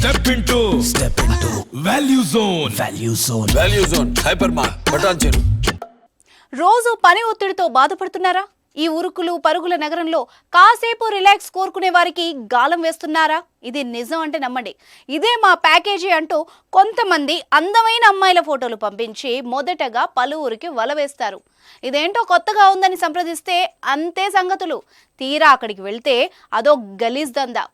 Step into step into value zone value zone value zone hyper mart బటాన్ చెరు రోజు పని ఒత్తిడితో బాధపడుతున్నారా? ఈ ఉరుకులు పరుగుల నగరంలో కాసేపు రిలాక్స్ కోరుకునే వారికి గాలం వేస్తున్నారా? ఇది నిజం అంటే నమ్మండి. ఇదే మా ప్యాకేజీ అంటూ కొంతమంది అందమైన అమ్మాయిల ఫోటోలు పంపించి మొదటగా పలువురికి వల వేస్తారు. ఇదేంటో కొత్తగా ఉందని సంప్రదిస్తే అంతే సంగతులు. తీరా అక్కడికి వెళ్తే అదో గలీజ్ దందా.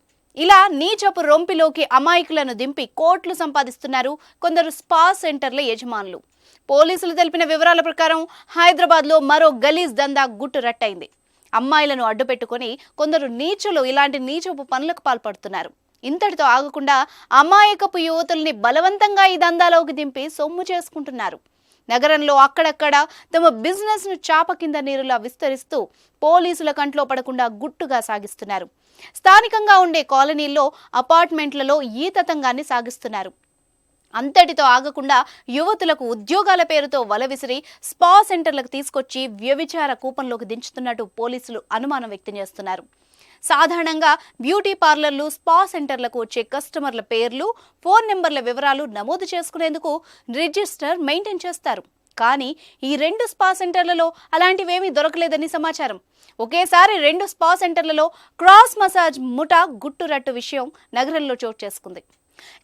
ఇలా నీచపు రొంపిలోకి అమాయకులను దింపి కోట్లు సంపాదిస్తున్నారు కొందరు స్పా సెంటర్ల యజమానులు. పోలీసులు తెలిపిన వివరాల ప్రకారం హైదరాబాద్లో మరో గలీజ్ దందా గుట్టు రట్టయింది. అమ్మాయిలను అడ్డుపెట్టుకొని కొందరు నీచులు ఇలాంటి నీచపు పనులకు పాల్పడుతున్నారు. ఇంతటితో ఆగకుండా అమాయకపు యువతుల్ని బలవంతంగా ఈ దందాలోకి దింపి సొమ్ము చేసుకుంటున్నారు. నగరంలో అక్కడక్కడ తమ బిజినెస్ను చాప కింద నీరులా విస్తరిస్తూ పోలీసుల కంట్లో పడకుండా గుట్టుగా సాగిస్తున్నారు. స్థానికంగా ఉండే కాలనీల్లో అపార్ట్మెంట్లలో ఈ తతంగాన్ని సాగిస్తున్నారు. అంతటితో ఆగకుండా యువతులకు ఉద్యోగాల పేరుతో వల విసిరి స్పా సెంటర్లకు తీసుకొచ్చి వ్యభిచార కూపంలోకి దించుతున్నట్టు పోలీసులు అనుమానం వ్యక్తం చేస్తున్నారు. సాధారణంగా బ్యూటీ పార్లర్లు స్పా సెంటర్లకు వచ్చే కస్టమర్ల పేర్లు ఫోన్ నెంబర్ల వివరాలు నమోదు చేసుకునేందుకు రిజిస్టర్ మెయింటైన్ చేస్తారు. కానీ ఈ రెండు స్పా సెంటర్లలో అలాంటివేమీ దొరకలేదని సమాచారం. ఒకేసారి రెండు స్పా సెంటర్లలో క్రాస్ మసాజ్ ముఠా గుట్టురట్టు విషయం నగరంలో చోటు చేసుకుంది.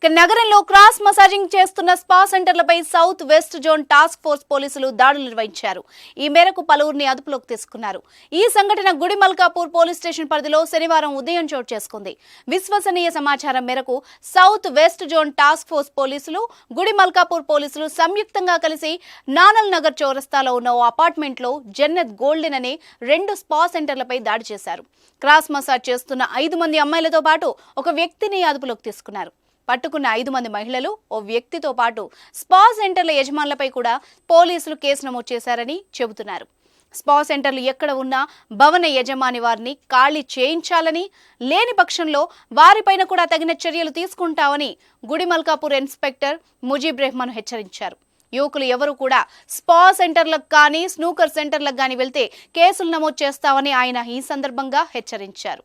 ఇక నగరంలో క్రాస్ మసాజింగ్ చేస్తున్న spa సెంటర్లపై south west zone task force పోలీసులు దాడులు నిర్వహించారు. ఈ మేరకు పలువురిని అదుపులోకి తీసుకున్నారు. ఈ సంఘటన గుడిమల్కాపూర్ పోలీస్ స్టేషన్ పరిధిలో శనివారం ఉదయం చోటు చేసుకుంది. విశ్వసనీయ సమాచారం మేరకు south west zone task force పోలీసులు గుడిమల్కాపూర్ పోలీసులు సంయుక్తంగా కలిసి నానల్ నగర్ చౌరస్తాలో ఉన్న ఓ అపార్ట్మెంట్లో జన్నత్ గోల్డెన్ అనే రెండు స్పా సెంటర్లపై దాడి చేశారు. క్రాస్ మసాజ్ చేస్తున్న ఐదు మంది అమ్మాయిలతో పాటు ఒక వ్యక్తిని అదుపులోకి తీసుకున్నారు. పట్టుకున్న ఐదు మంది మహిళలు ఓ వ్యక్తితో పాటు స్పా సెంటర్ల యజమానులపై కూడా పోలీసులు కేసు నమోదు చేశారని చెబుతున్నారు. స్పా సెంటర్లు ఎక్కడ ఉన్నా భవన యజమాని వారిని ఖాళీ చేయించాలని లేని పక్షంలో వారిపైన కూడా తగిన చర్యలు తీసుకుంటామని గుడిమల్కాపూర్ ఇన్స్పెక్టర్ ముజీబ్ రెహ్మాన్ హెచ్చరించారు. యువకులు ఎవరు కూడా స్పా సెంటర్లకు కానీ స్నూకర్ సెంటర్లకు కానీ వెళ్తే కేసులు నమోదు చేస్తామని ఆయన ఈ సందర్భంగా హెచ్చరించారు.